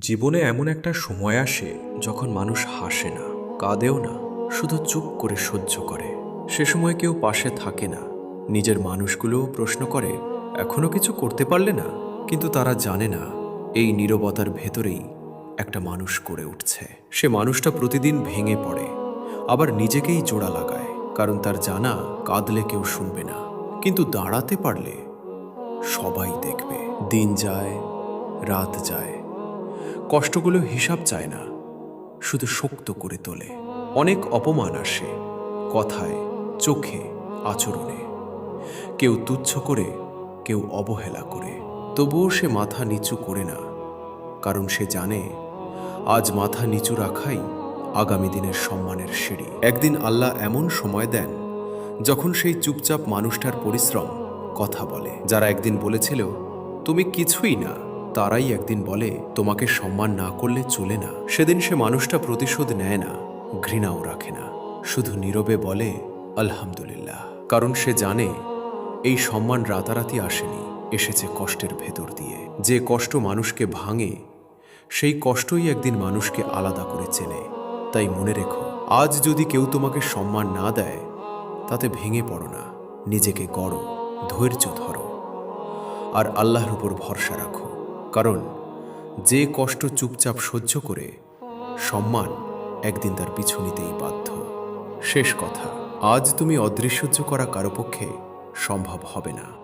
জীবনে এমন একটা সময় আসে যখন মানুষ হাসে না, কাঁদেও না, শুধু চুপ করে সহ্য করে। সে সময় কেউ পাশে থাকে না। নিজের মানুষগুলোও প্রশ্ন করে, এখনও কিছু করতে পারলে না? কিন্তু তারা জানে না, এই নীরবতার ভেতরেই একটা মানুষ করে উঠছে। সে মানুষটা প্রতিদিন ভেঙে পড়ে, আবার নিজেকেই জোড়া লাগায়, কারণ তার জানা কাঁদলে কেউ শুনবে না। কিন্তু দাঁড়াতে পারলে সবাই দেখবে। দিন যায়, রাত যায় কষ্টগুলো হিসাব চায় না, শুধু শক্ত করে তোলে। অনেক অপমান আসে কথায়, চোখে, আচরণে। কেউ তুচ্ছ করে, কেউ অবহেলা করে। তবুও সে মাথা নিচু করে না, কারণ সে জানে, আজ মাথা নিচু রাখাই আগামী দিনের সম্মানের সিঁড়ি। একদিন আল্লাহ এমন সময় দেন, যখন সেই চুপচাপ মানুষটার পরিশ্রম কথা বলে, যারা একদিন বলেছিল, তুমি কিছুই না তারাই একদিন বলে, তোমাকে সম্মান না করলে চলে না। সেদিন সে মানুষটা প্রতিশোধ নেয় না, ঘৃণাও রাখে না। শুধু নীরবে বলে, আলহামদুলিল্লাহ। কারণ সে জানে, এই সম্মান রাতারাতি আসেনি, এসেছে কষ্টের ভেতর দিয়ে। যে কষ্ট মানুষকে ভাঙে, সেই কষ্টই একদিন মানুষকে আলাদা করে চেনে। তাই মনে রেখো, আজ যদি কেউ তোমাকে সম্মান না দেয়, তাতে ভেঙে পড়ো না, নিজেকে গড়ো, ধৈর্য ধরো। আর আল্লাহর উপর ভরসা রাখো। কারণ যে কষ্ট চুপচাপ সহ্য করে, সম্মান একদিন তার পিছু নিতেই বাধ্য। শেষ কথা, আজ তুমি অদৃশ্যহ্য করা কারও পক্ষে সম্ভব হবে না।